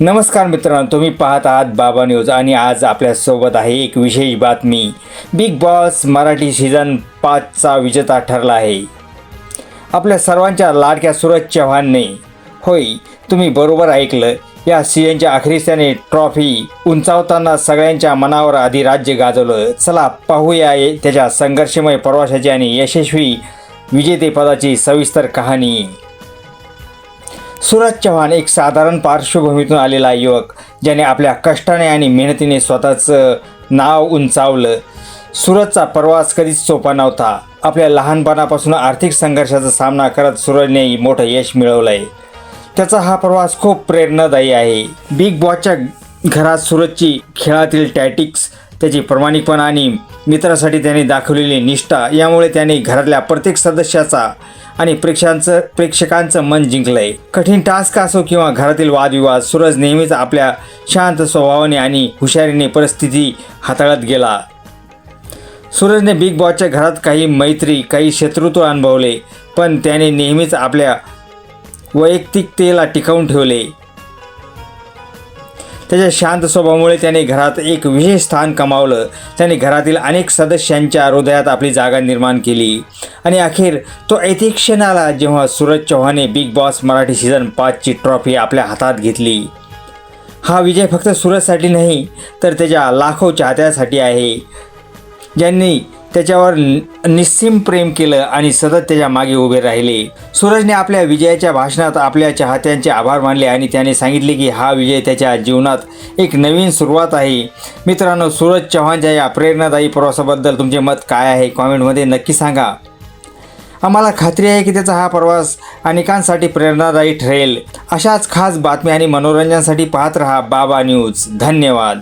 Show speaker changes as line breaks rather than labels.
नमस्कार मित्रांनो तुम्ही पाहत आहात बाबा न्यूज आणि आज आपल्यासोबत आहे एक विशेष बातमी. बिग बॉस मराठी सीझन पाचचा विजेता ठरला आहे. आपल्या सर्वांच्या लाडक्या सूरज चव्हाणने. होय तुम्ही बरोबर ऐकलं. या सीझनच्या अखेरीस त्याने ट्रॉफी उंचावताना सगळ्यांच्या मनावर आधी राज्य गाजवलं. चला पाहूया त्याच्या संघर्षमय प्रवासाची आणि यशस्वी विजेतेपदाची सविस्तर कहाणी. सूरज चव्हाण एक साधारण पार्श्वभूमीतून आलेला युवक ज्याने आपल्या कष्टाने आणि मेहनतीने स्वतःचं नाव उंचावलं. सूरजचा प्रवास कधीच सोपा नव्हता. आपल्या लहानपणापासून आर्थिक संघर्षाचा सामना करत सूरजने मोठं यश मिळवलं आहे त्याचा हा प्रवास खूप प्रेरणादायी आहे. बिग बॉसच्या घरात सूरजची खेळातील टॅटिक्स त्याची प्रामाणिकपणा आणि मित्रासाठी त्याने दाखवलेली निष्ठा यामुळे त्याने घरातल्या प्रत्येक सदस्याचा आणि प्रेक्षकांचं प्रेक्षकांचं मन जिंकलंय. कठीण टास्क असो किंवा घरातील वादविवाद सूरज नेहमीच आपल्या शांत स्वभावाने आणि हुशारीने परिस्थिती हाताळत गेला. सूरजने बिग बॉसच्या घरात काही मैत्री काही शत्रुत्व अनुभवले पण त्याने नेहमीच आपल्या वैयक्तिकतेला टिकवून ठेवले. त्याच्या शांत स्वभावामुळे त्याने घरात एक विशेष स्थान कमावलं. त्याने घरातील अनेक सदस्यांच्या हृदयात आपली जागा निर्माण केली. आणि अखेर तो ऐतिहासिक क्षणाला जेव्हा सूरज चौहाने बिग बॉस मराठी सीझन पाचची ट्रॉफी आपल्या हातात घेतली. हा विजय फक्त सूरजसाठी नाही तर त्याच्या लाखो चाहत्यासाठी आहे. ज्यांनी त्याच्यावर नि- निस्सीम प्रेम केलं आणि सतत त्याच्यामागे उभे राहिले. सूरजने आपल्या विजयाच्या भाषणात आपल्या चाहत्यांचे आभार मानले आणि त्याने सांगितले की हा विजय त्याच्या जीवनात एक नवीन सुरुवात आहे. मित्रांनो सूरज चव्हाणच्या या प्रेरणादायी प्रवासाबद्दल तुमचे मत काय आहे? कॉमेंटमध्ये नक्की सांगा. आम्हाला खात्री आहे की त्याचा हा प्रवास अनेकांसाठी प्रेरणादायी ठरेल. अशाच खास बातम्या आणि मनोरंजनासाठी पाहत रहा बाबा न्यूज. धन्यवाद.